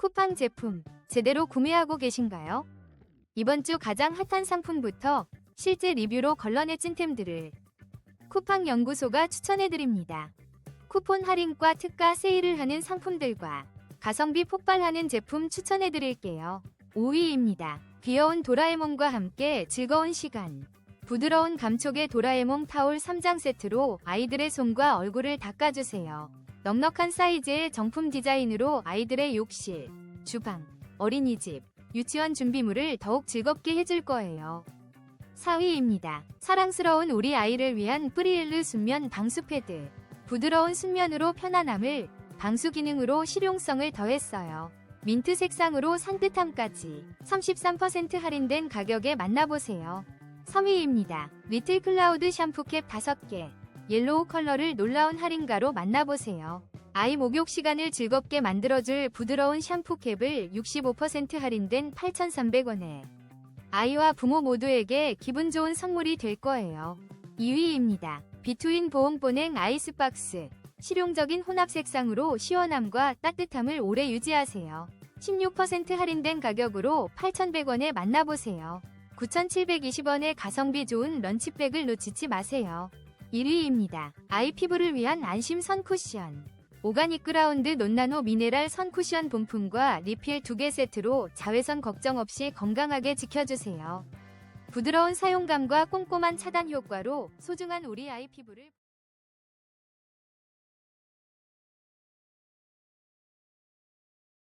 쿠팡 제품 제대로 구매하고 계신가요? 이번 주 가장 핫한 상품부터 실제 리뷰로 걸러내 찐템들을 쿠팡 연구소가 추천해드립니다. 쿠폰 할인과 특가 세일을 하는 상품들과 가성비 폭발하는 제품 추천해드릴게요. 5위입니다. 귀여운 도라에몽과 함께 즐거운 시간. 부드러운 감촉의 도라에몽 타올 3장 세트로 아이들의 손과 얼굴을 닦아주세요. 넉넉한 사이즈의 정품 디자인으로 아이들의 욕실, 주방, 어린이집, 유치원 준비물을 더욱 즐겁게 해줄 거예요. 4위입니다. 사랑스러운 우리 아이를 위한 프리일르 순면 방수 패드. 부드러운 순면으로 편안함을, 방수 기능으로 실용성을 더했어요. 민트 색상으로 산뜻함까지 33% 할인된 가격에 만나보세요. 3위입니다. 리틀 클라우드 샴푸캡 5개. 옐로우 컬러를 놀라운 할인가로 만나보세요. 아이 목욕 시간을 즐겁게 만들어줄 부드러운 샴푸 캡을 65% 할인된 8,300원에 아이와 부모 모두에게 기분 좋은 선물이 될 거예요. 2위입니다. 비투인 보온보냉 아이스박스. 실용적인 혼합 색상으로 시원함과 따뜻함을 오래 유지하세요. 16% 할인된 가격으로 8,100원에 만나보세요. 9,720원의 가성비 좋은 런치백을 놓치지 마세요. 1위입니다. 아이 피부를 위한 안심 선 쿠션. 오가닉 그라운드 논나노 미네랄 선 쿠션 본품과 리필 2개 세트로 자외선 걱정 없이 건강하게 지켜주세요. 부드러운 사용감과 꼼꼼한 차단 효과로 소중한 우리 아이 피부를